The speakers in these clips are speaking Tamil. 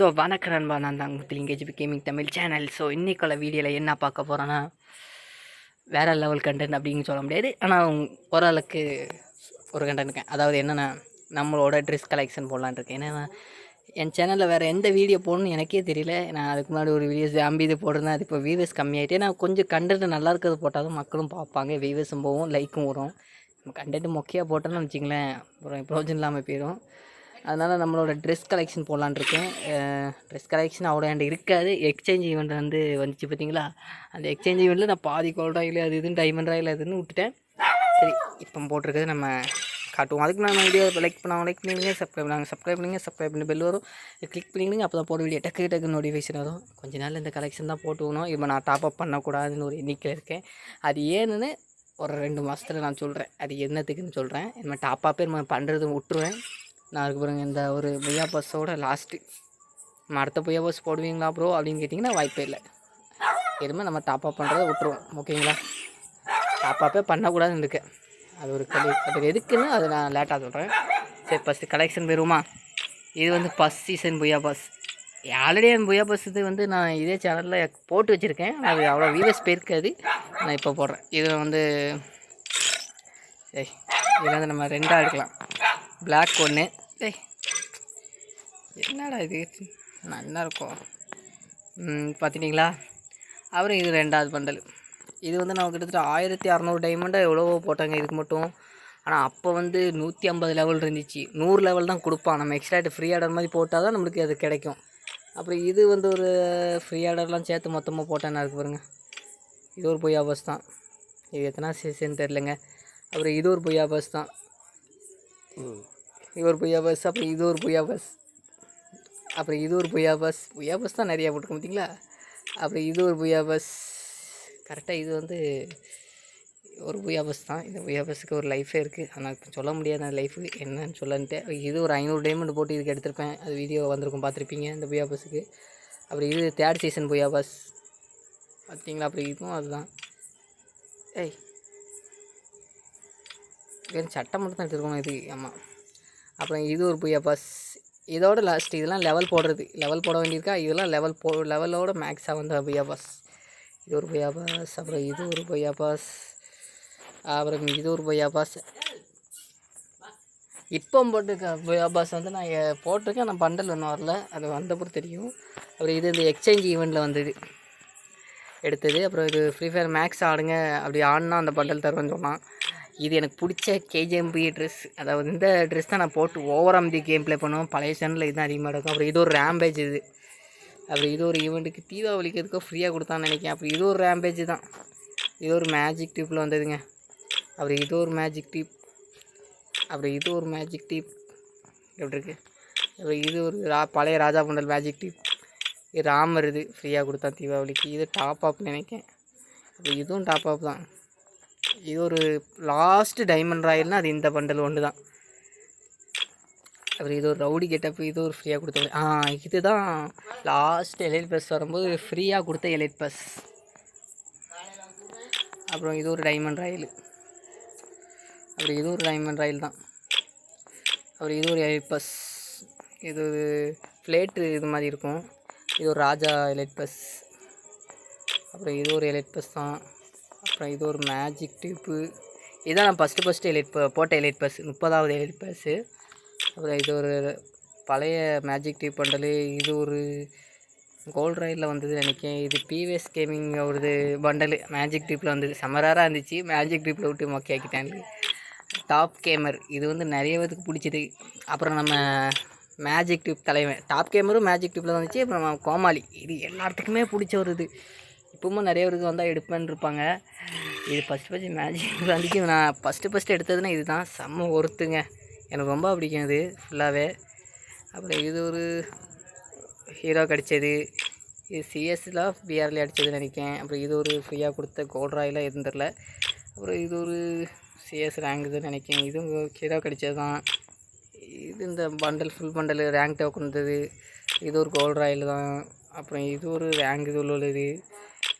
ஸோ வணக்கம் நண்பா. நான் தான் Muthilinga GP gaming Tamil channel so இன்றைக்குள்ள வீடியோவில் என்ன பார்க்க போகிறேன்னா வேறு லெவல் கண்டென்ட் அப்படின்னு சொல்ல முடியாது. ஆனால் ஓரளவுக்கு ஒரு கண்டென்ட் இருக்கேன். அதாவது என்னென்னா நம்மளோட ட்ரெஸ் கலெக்ஷன் போடலான்னு இருக்கேன். ஏன்னா என் சேனலில் வேறு எந்த வீடியோ போடணும்னு எனக்கே தெரியல. நான் அதுக்கு முன்னாடி ஒரு வீடியோஸ் அம்பி இது போடுறேன் அது இப்போ வியூவர்ஸ் கம்மியாகிட்டே நான் கொஞ்சம் கண்டென்ட் நல்லா இருக்கிறது போட்டாலும் மக்களும் பார்ப்பாங்க. வியூவர்ஸும் போகும் லைக்கும் வரும். கண்டென்ட் மொக்கையாக போட்டோன்னு வச்சிங்களேன் அப்புறம் ப்ரோஜன் இல்லாமல் போயிடும் அதனால் நம்மளோட ட்ரெஸ் கலெக்ஷன் போடலான்ட்ருக்கேன் ட்ரெஸ் கலெக்ஷன் அவ்வளோ என்கிட்ட இருக்காது. எக்ஸ்சேஞ்ச் ஈவெண்ட் வந்து வந்துச்சு பார்த்தீங்களா அந்த எக்ஸ்சேஞ்ச் ஈவெண்ட்டில் நான் பாதி கோல்ட் ஆயில் அது இதுன்னு டைமண்ட் ஆயில் அதுன்னு விட்டுட்டேன். சரி இப்போ போட்டிருக்கிறது நம்ம காட்டுவோம். அதுக்கு நான் வீடியோ லைக் பண்ணாங்க லைக் பண்ணிவிடுங்க சப்ஸ்கிரைப் பண்ணாங்க. சப்ஸ்கிரைப் பண்ணுங்க சப்ஸ்கிரைப் பண்ணி பெல் வரும். கிளிக் பண்ணிடுங்க அப்போ தான் போட வீடியோ டக்கு டக்கு நோட்டிஃபிகேஷன் வரும். கொஞ்ச நாள் இந்த கலெக்ஷன் தான் போட்டுக்கணும். இப்போ நான் டாப் அப் பண்ணக்கூடாதுன்னு ஒரு எண்ணிக்கையில் இருக்கேன். அது ஏன்னு ஒரு ரெண்டு மாதத்தில் நான் சொல்கிறேன் அது என்னத்துக்குன்னு சொல்கிறேன் நம்ம டாப்பாக பேர் நம்ம பண்ணுறது விட்டுருவேன். நான் அதுக்கு பாருங்க இந்த ஒரு பொய்யா பஸ்ஸோட லாஸ்ட்டு நம்ம அடுத்த பொய்யா பஸ் போடுவீங்களா ப்ரோ அப்படின்னு கேட்டிங்கன்னா வாய்ப்பே இல்லை. எதுவுமே நம்ம டாப்அப் பண்ணுறதை விட்டுருவோம் ஓகேங்களா டாப்அப்பே பண்ணக்கூடாதுன்னு இருக்கேன் அது ஒரு கலை அது எதுக்குன்னு அதை நான் லேட்டாக சொல்கிறேன் சரி ஃபஸ்ட்டு கலெக்ஷன் போயிருவோமா? இது வந்து first season booyah pass. Already என் பொய்யா பஸ் இது வந்து நான் இதே சேனலில் போட்டு வச்சுருக்கேன். அது அவ்வளோ வீவர்ஸ் போயிருக்காது. நான் இப்போ போடுறேன். இதில் வந்து ஏய் இதில் வந்து நம்ம ரெண்டாக எடுக்கலாம். பிளாக் ஒன்று டேய் என்னடா இது? நல்லா இருக்கும் பார்த்துட்டிங்களா அப்புறம் இது ரெண்டாவது பண்டல். இது வந்து நம்ம கிட்டத்தட்ட ஆயிரத்தி அறநூறு டைமண்டை எவ்வளவோ போட்டாங்க இதுக்கு மட்டும். ஆனால் அப்போ வந்து நூற்றி ஐம்பது லெவல் இருந்துச்சு. நூறு லெவல் தான் கொடுப்பான். நம்ம எக்ஸ்ட்ரா ஃப்ரீ ஆர்டர் மாதிரி போட்டால் தான் நம்மளுக்கு அது கிடைக்கும். அப்புறம் இது வந்து ஒரு ஃப்ரீ ஆர்டர்லாம் சேர்த்து மொத்தமாக போட்டேன்னா இருக்கு பாருங்கள் இது ஒரு பொய்யா பஸ் தான். இது எத்தனை சீசன் தெரிலங்க அப்புறம் இது ஒரு பொய்யா பஸ் தான். இது ஒரு பொய்யா பஸ் அப்புறம் இது ஒரு பொய்யா பஸ். அப்புறம் இது ஒரு பொய்யா பஸ். பொய்யா பஸ் தான் நிறையா போட்டுருக்கோம் பார்த்தீங்களா? அப்புறம் இது ஒரு பொய்யா பஸ். கரெக்டாக இது வந்து ஒரு புயா பஸ் தான். இந்த புயா பஸ்ஸுக்கு ஒரு லைஃபே இருக்குது ஆனால் இப்போ சொல்ல முடியாத அந்த லைஃபு என்னன்னு சொல்லன்ட்டு. இது ஒரு ஐநூறு டைமண்ட் போட்டு இதுக்கு எடுத்திருப்பேன். அது வீடியோ வந்திருக்கும் பார்த்துருப்பீங்க இந்த புயா பஸ்ஸுக்கு. அப்புறம் இது தேர்ட் சீசன் பொய்யா பஸ். பார்த்தீங்களா? அப்புறம் இதுவும் அதுதான். ஏய் வெறும் சட்டை மட்டும் தான் எடுத்துருக்கோம் இது. ஆமாம் அப்புறம் இது ஒரு புயா பஸ் இதோட லாஸ்ட் இதெல்லாம் லெவல் போடுறது. லெவல் போட வேண்டியிருக்கா? இதெல்லாம் லெவல் போ லெவலோட மேக்ஸாக வந்து புயா பாஸ் இது ஒரு பொய்யா பாஸ் அப்புறம் இது ஒரு பொய்யா பாஸ் அப்புறம் இது ஒரு பொய்யா பாஸ் இப்போ போட்டிருக்க பொய்யா பாஸ் வந்து நான் போட்டிருக்கேன். நான் பண்டல் ஒன்றும் வரல. அது வந்தப்பறம் தெரியும். அப்புறம் இது இந்த எக்ஸ்சேஞ்ச் ஈவெண்ட்டில் வந்தது. எடுத்தது. அப்புறம் இது ஃப்ரீ ஃபயர் மேக்ஸ் ஆடுங்க. அப்படி ஆடினா அந்த பண்டல் தருவேன்னு சொன்னான். இது எனக்கு பிடிச்ச கேஜிஎம்பி ட்ரெஸ் அதாவது இந்த ட்ரெஸ் தான் நான் போட்டு ஓவர் அம்தி கேம் ப்ளே பண்ணுவோம் பழைய சேனலில் இதுதான் அதிகமாக இருக்கும் அப்புறம் இது ஒரு ரேம்பேஜ் இது. அப்புறம் இது ஒரு ஈவெண்ட்டுக்கு தீபாவளிக்கு எதுக்கோ ஃப்ரீயாக கொடுத்தான்னு நினைக்கிறேன். அப்புறம் இது ஒரு ரேம்பேஜ் தான். இது ஒரு மேஜிக் டிப்பில் வந்ததுங்க. அப்புறம் இது ஒரு மேஜிக் டிப் அப்புறம் இது ஒரு மேஜிக் டிப் எப்படி இருக்கு? அப்புறம் இது ஒரு ரா பழைய ராஜா பண்டல் மேஜிக் டிப் இது ராமர் இது ஃப்ரீயாக கொடுத்தான் தீபாவளிக்கு. இது டாப் அப் நினைக்கேன் அப்புறம் இதுவும் டாப் அப் தான். இது ஒரு லாஸ்ட்டு டைமண்ட் ராயல்னால் அது இந்த பண்டல் ஒன்று தான் அப்புறம் இது ஒரு ரவுடி கெட்டப் இது ஒரு ஃப்ரீயாக கொடுத்த ஆ இது தான் லாஸ்ட் எலைட் பஸ் வரும்போது ஃப்ரீயாக கொடுத்த எலைட் பஸ் அப்புறம் இது ஒரு டைமண்ட் ராயல் அப்புறம் இது ஒரு டைமண்ட் ராயல் தான். அப்புறம் இது ஒரு எலைட் பஸ் இது ஒரு ஃப்ளேட்டு இது மாதிரி இருக்கும். இது ஒரு ராஜா எலைட் பஸ் அப்புறம் இது ஒரு எலைட் பஸ் தான். அப்புறம் இது ஒரு மேஜிக் டியூப்பு இதான் நான் ஃபஸ்ட்டு ஃபஸ்ட்டு எலைட் போட்ட எலைட் பஸ் முப்பதாவது எலைட் பஸ்ஸு அப்புறம் இது ஒரு பழைய மேஜிக் டியூப் பண்டலு இது ஒரு கோல்ட் ரைடில் வந்தது நினைக்கிறேன். இது பிவிஎஸ் கேமிங் ஒரு பண்டலு மேஜிக் டியூப்பில் வந்தது. செமராராக இருந்துச்சு. மேஜிக் டியூப்பில் விட்டு மொக்கையாக்கிட்டேன் டாப் கேமர் இது வந்து நிறைய பேருக்கு பிடிச்சது. அப்புறம் நம்ம மேஜிக் டியூப் தலைவன். டாப் கேமரும் மேஜிக் டியூப்பில் வந்துச்சு அப்புறம் கோமாளி. இது எல்லாத்துக்குமே பிடிச்ச ஒரு இது. இப்பவும் நிறைய பேருக்கு வந்தால் எடுப்பேன்னு இருப்பாங்க இது ஃபஸ்ட்டு ஃபஸ்ட்டு மேஜிக் வந்துச்சு நான் ஃபஸ்ட்டு ஃபஸ்ட்டு எடுத்ததுன்னா இதுதான். செம்ம ஒருத்துங்க. எனக்கு ரொம்ப பிடிக்கும் இது ஃபுல்லாகவே அப்புறம் இது ஒரு ஹீரோ கிடச்சது. இது சிஎஸ்சில் பிஆரில் அடித்ததுன்னு நினைக்கேன் அப்புறம் இது ஒரு ஃப்ரீயாக கொடுத்த கோல்ட் ராயில் எதுவும் தெரில அப்புறம் இது ஒரு சிஎஸ் ரேங்க் நினைக்கேன் இதுவும் ஹீரோ கிடச்சது தான் இது இந்த bundle full bundle rank token இருந்தது இது ஒரு கோல்ட் ராயில் தான். அப்புறம் இது ஒரு ரேங்க் இது உள்ளது.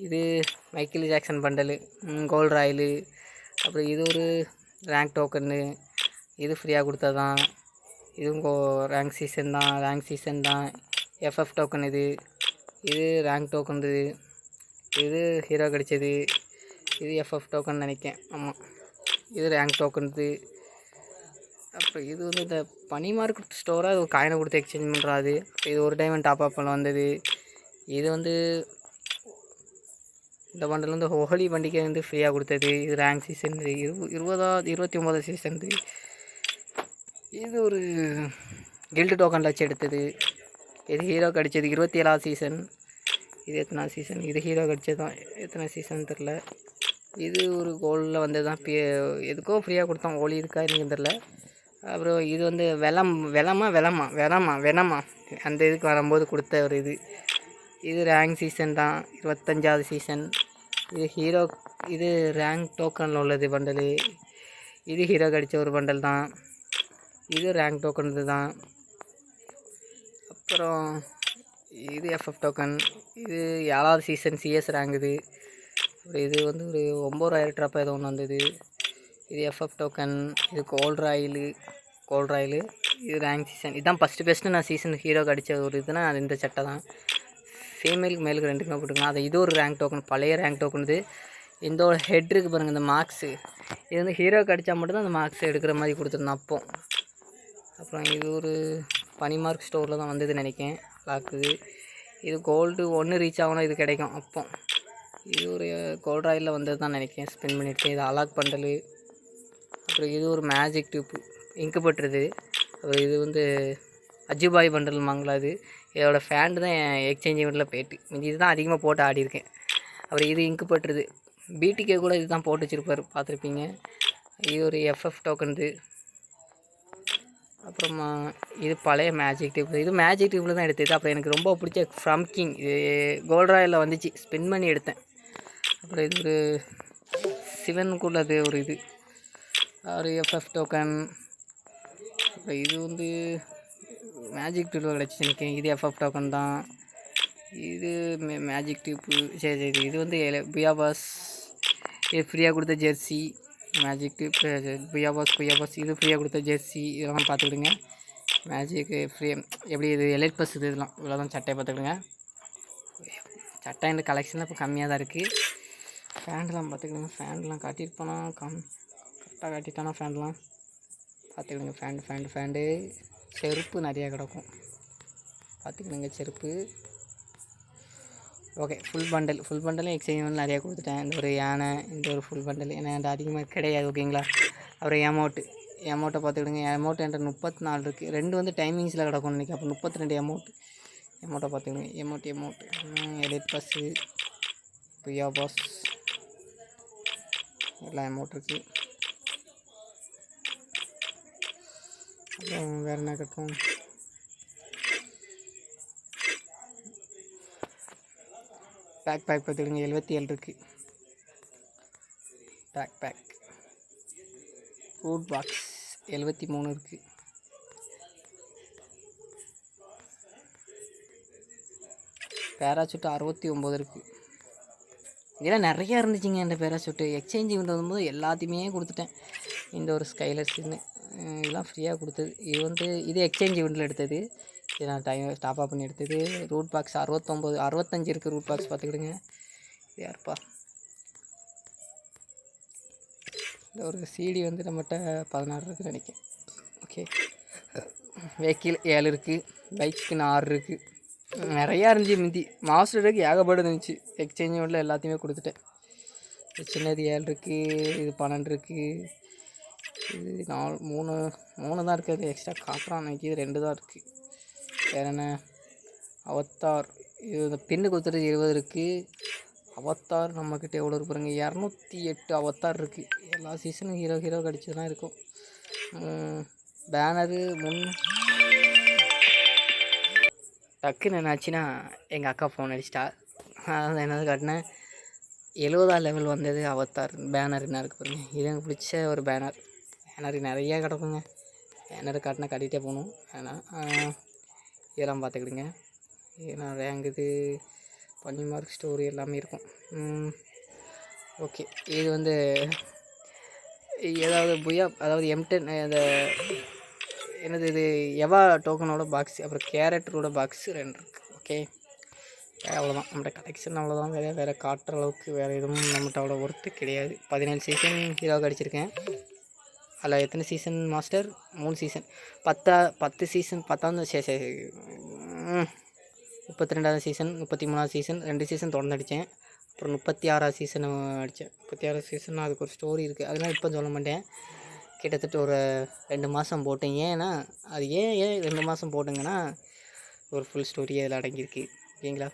இது Michael Jackson bundle gold royale அப்புறம் இது ஒரு ரேங்க் டோக்கன்னு இது ஃப்ரீயாக கொடுத்தா தான் இதுவும் கோ ரேங்க் சீசன் தான் ரேங்க் சீசன் தான். எஃப்எஃப் டோக்கன் இது இது ரேங்க் டோக்கன் இது இது ஹீரோ கிடைச்சது இது எஃப்எஃப் டோக்கன் நினைக்கேன். ஆமாம் இது ரேங்க் டோக்கன் இது அப்புறம் இது வந்து இந்த பனி மார்க்கெட் ஸ்டோராக ஒரு காயினை கொடுத்து எக்ஸ்சேஞ்ச் பண்ணுறாது இது ஒரு டைம் டாப் அப் பண்ண வந்தது. இது வந்து இந்த பண்டில் வந்து ஹோலி பண்டிகை வந்து ஃப்ரீயாக கொடுத்தது. இது ரேங்க் சீசன் இது இரு இருபதாவது இருபத்தி ஒம்பதாவது சீசன் இது. இது ஒரு கில்டு டோக்கன் லட்சம் எடுத்தது. இது ஹீரோ கடித்தது இருபத்தி ஏழாவது சீசன் இது எத்தனை சீசன் இது ஹீரோ கடித்தது தான் எத்தனை சீசன் தெரில இது ஒரு கோலில் வந்தது தான் பே எதுக்கோ ஃப்ரீயாக கொடுத்தோம். ஹோலி இருக்கா எனக்கு தெரில அப்புறம் இது வந்து வெலம் வெலமா வெலமா வெலமா வெனமா அந்த இதுக்கு வரும்போது கொடுத்த ஒரு இது. இது ரேங்க் சீசன் தான். இருபத்தஞ்சாவது சீசன் இது ஹீரோ இது ரேங்க் டோக்கனில் உள்ளது பண்டலு இது ஹீரோ கடித்த ஒரு பண்டல் தான். இது ரேங்க் டோக்கன் இது தான். அப்புறம் இது எஃப்எஃப் டோக்கன் இது ஏழாவது சீசன் சிஎஸ் ரேங்க் இது. அப்புறம் இது வந்து ஒரு ஒம்பதாயிரம் ட்ரப்பாக ஏதோ ஒன்று வந்தது. இது எஃப்எஃப் டோக்கன் இது கோல்ட் ராயிலு கோல்ட் ராயிலு இது ரேங்க் சீசன் இதுதான் ஃபஸ்ட்டு ஃபஸ்ட்டு நான் சீசன் ஹீரோ கடித்த ஒரு இதுனால் அது இந்த சட்டை தான். ஃபீமேலுக்கு மேலுக்கு ரெண்டுக்குமே போட்டுக்கலாம் அது இது ஒரு ரேங்க் டோக்கன் பழைய ரேங்க் டோக்கன் இது. இந்த ஒரு ஹெட் இருக்குது பாருங்கள் இந்த மார்க்ஸு இது வந்து ஹீரோக்கு அடித்தா மட்டும்தான் அந்த மார்க்ஸ் எடுக்கிற மாதிரி கொடுத்துருந்தோம் அப்போ. அப்புறம் இது ஒரு பனிமார்க் ஸ்டோரில் தான் வந்தது நினைக்கேன் லாக்குது இது. கோல்டு ஒன்று ரீச் ஆகணும் இது கிடைக்கும் அப்போ. இது ஒரு கோல்ட் ராயில் வந்தது தான் நினைக்கிறேன். ஸ்பெண்ட் பண்ணிட்டு இது அலாக் பண்டலு அப்புறம் இது ஒரு மேஜிக் டியூப் இங்கு பட்டுறது. அப்புறம் இது வந்து அஜுபாய் பண்டல் மாங்களா இது. இதோட ஃபேண்டு தான் எக்ஸ்சேஞ்ச் ஈவெண்ட்டில் போயிட்டு. இது தான் அதிகமாக போட்டு ஆடியிருக்கேன். அப்புறம் இது இங்கு பட்டுறது பிடிகே கூட இது தான் போட்டு வச்சுருப்பார். பார்த்துருப்பீங்க. இது ஒரு எஃப்எஃப் டோக்கன் இது. அப்புறமா இது பழைய மேஜிக் டியூப் இது மேஜிக் டியூப்பில் தான் எடுத்தது. அப்புறம் எனக்கு ரொம்ப பிடிச்ச ஃப்ரம் கிங் இது கோல்ட் வந்துச்சு. ஸ்பின் பண்ணி எடுத்தேன். அப்புறம் இது ஒரு சிவனுக்குள்ளது ஒரு இது. ஒரு எஃப்எஃப் டோக்கன் அப்புறம் இது வந்து மேஜிக் டூல் கிடச்சி எனக்கு இது எஃப்எஃப் டோக்கன் தான். இது மே மேஜிக் டியூப்பு சரி சரி இது வந்து பியாபாஸ் இது ஃப்ரீயாக கொடுத்த jersey magic tube booyah pass booyah pass இது ஃப்ரீயாக கொடுத்த ஜெர்சி இதெல்லாம் பார்த்துக்கிடுங்க. மேஜிக்கு ஃப்ரீ எப்படி இது? எலைட் பஸ் இது இதெல்லாம். இவ்வளோ தான் சட்டையை பார்த்துக்கிடுங்க. சட்டை இந்த கலெக்ஷனில் இப்போ கம்மியாக தான் இருக்குது ஃபேன்லாம் பார்த்துக்கிடுங்க. ஃபேன்லாம் போனால் கம் கரெக்டாக காட்டிட்டானா ஃபேன்லாம் பார்த்துக்கிடுங்க. ஃபேண்டு ஃபேண்டு ஃபேண்டு செருப்பு நிறையா கிடக்கும். பார்த்துக்கிடுங்க செருப்பு. ஓகே ஃபுல் பண்டல் ஃபுல் பண்டலும் எக்ஸ்சேஞ்ச் நிறையா கொடுத்துட்டேன். இந்த ஒரு யானை இந்த ஒரு ஃபுல் பண்டல் ஏன்னா என்கிட்ட அதிகமாக கிடையாது ஓகேங்களா அப்புறம் எமௌண்ட்டு எமௌண்ட்டை பார்த்துக்கிடுங்க. எமௌண்ட் என்கிட்ட முப்பத்தி நாலு இருக்குது ரெண்டு வந்து டைமிங்ஸில் கிடக்கும் இன்றைக்கி அப்போ முப்பத்தி ரெண்டு எமௌண்ட் எமௌண்ட்டை பார்த்துக்கிடுங்க amount amount elite pass booyah pass எல்லா எமௌண்ட் இருக்குது அப்புறம் வேறு என்ன கட்டும் பேக் பேக் பார்த்துக்கிடுங்க எழுபத்தி ஏழு இருக்குது பேக் பேக் ஃப்ரூட் பாக்ஸ் எழுபத்தி மூணு இருக்குது பேராசூட்டு அறுபத்தி ஒம்பது இருக்குது இதெல்லாம் நிறையா இருந்துச்சுங்க இந்த பேராசூட்டு எக்ஸ்சேஞ்ச் வரும்போது எல்லாத்தையுமே கொடுத்துட்டேன். இந்த ஒரு ஸ்கைலர்ஸ்ன்னு இதெல்லாம் ஃப்ரீயாக கொடுத்தது. இது வந்து இது எக்ஸ்சேஞ்ச் இவெண்ட்டில் எடுத்தது. இது நான் டைம் டாப் பண்ணி எடுத்தது. ரூட் பாக்ஸ் அறுபத்தொம்போது அறுபத்தஞ்சு இருக்குது ரூட் பாக்ஸ் பார்த்துக்கிடுங்க. இது யாருப்பா? இந்த ஒரு சிடி வந்து நம்மகிட்ட பதினாறு இருக்குன்னு நினைக்கிறேன். ஓகே வெஹிக்கிள் ஏழு இருக்குது பைக்குன்னு ஆறு இருக்குது நிறையா இருந்துச்சு முந்தி. மாஸ்டருக்கு ஏகப்பட்டு இருந்துச்சு. எக்ஸ்சேஞ்ச் உள்ள எல்லாத்தையுமே கொடுத்துட்டேன். சின்னது ஏழு இருக்குது இது பன்னெண்டு இருக்குது இது நாலு மூணு மூணு தான் இருக்குது எக்ஸ்ட்ரா காட்டுறான். எனக்கு இது ரெண்டு தான் இருக்குது வேறு என்ன? அவத்தார் இது இந்த பின்னு கொடுத்துட்டு இருபது இருக்குது அவத்தார் நம்மக்கிட்ட எவ்வளோ இருக்கு இரநூத்தி எட்டு அவத்தார் இருக்குது எல்லா சீசனும் ஹீரோ ஹீரோ கிடச்சி தான் இருக்கும். பேனரு முன். டக்குன்னு என்னாச்சுன்னா எங்கள் அக்கா ஃபோன் அடிச்சிட்டா. அதான் என்னது காட்டினேன். எழுபதா லெவல் வந்தது அவத்தார் பேனர் என்ன இருக்குது பாருங்க. இது எனக்கு பிடிச்ச ஒரு பேனர் கிணறு நிறையா கிடக்குங்க. கிணறு காட்டினா கட்டிகிட்டே போகணும். ஏன்னா இதெல்லாம் பார்த்துக்கிடுங்க. ஏன்னா ரேங்க் இது பன்னிமார்க் ஸ்டோரி எல்லாமே இருக்கும். ஓகே. இது வந்து ஏதாவது புயா அதாவது எம்டென் அந்த என்னது இது எவா டோக்கனோட பாக்ஸ் அப்புறம் கேரட்டரோட பாக்ஸ் ரெண்டு இருக்குது ஓகே. அவ்வளோதான் நம்மகிட்ட கலெக்ஷன் அவ்வளோதான் வேறு வேறு காட்டுற அளவுக்கு வேறு எதுவும் நம்மகிட்ட அவ்வளோ ஒர்த்து கிடையாது. பதினேழு சீசன் ஹீரோ கடிச்சிருக்கேன். அதில் எத்தனை சீசன் மாஸ்டர் மூணு சீசன் பத்தா பத்து சீசன் பத்தாவது சரி முப்பத்தி ரெண்டாவது சீசன் முப்பத்தி மூணாவது சீசன் ரெண்டு சீசன் தொடர்ந்து அடித்தேன். அப்புறம் முப்பத்தி ஆறாவது சீசன் அடித்தேன். முப்பத்தி ஆறாவது சீசன் அதுக்கு ஒரு ஸ்டோரி இருக்குது அதெல்லாம் இப்போ சொல்ல மாட்டேன். கிட்டத்தட்ட ஒரு ரெண்டு மாதம் போட்டேன். ஏன்னா அது ஏன் ஏன் ரெண்டு மாதம் போட்டுங்கன்னா ஒரு ஃபுல் ஸ்டோரி அதில் அடங்கியிருக்கு. ஓகேங்களா?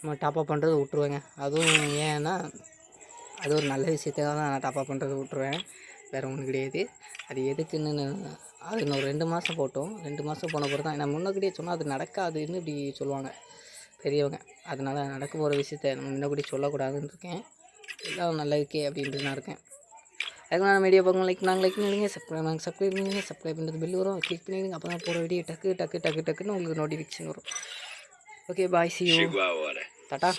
நம்ம டாப்அப் பண்ணுறது விட்ருவேங்க அதுவும் ஏன்னா அது ஒரு நல்ல விஷயத்துக்காக தான் நான் டாப்அப் பண்ணுறது விட்ருவேன் வேறு ஒன்றும் கிடையாது. அது எதுக்குன்னு அது இன்னும் ஒரு ரெண்டு மாதம் போட்டோம். ரெண்டு மாதம் போன பிறகு தான் நான் முன்னக்கூடியே சொன்னால் அது நடக்காதுன்னு இப்படி சொல்லுவாங்க பெரியவங்க. அதனால் நடக்க போகிற விஷயத்த நம்ம முன்னக்கூட்டியே சொல்லக்கூடாதுன்னு இருக்கேன். எல்லாம் நல்லதுக்கே அப்படின்ட்டு நான் இருக்கேன். அதுக்கு நான் வீடியோ பார்க்கணும். லைக் நாங்கள் லைக் பண்ணிடுங்க சப்ஸ்கிரைப் நாங்கள் சப்ஸ்கிரைப் பண்ணிடுங்க சப்ஸ்கிரைப் பண்ணுறது பில் வரும். கிளிக் பண்ணிடுங்க. அப்போ தான் போகிற வீடியோ டக்கு டக்கு டக்கு டக்குன்னு உங்களுக்கு நோட்டிஃபிகேஷன் வரும். Okay bye see you. Tata.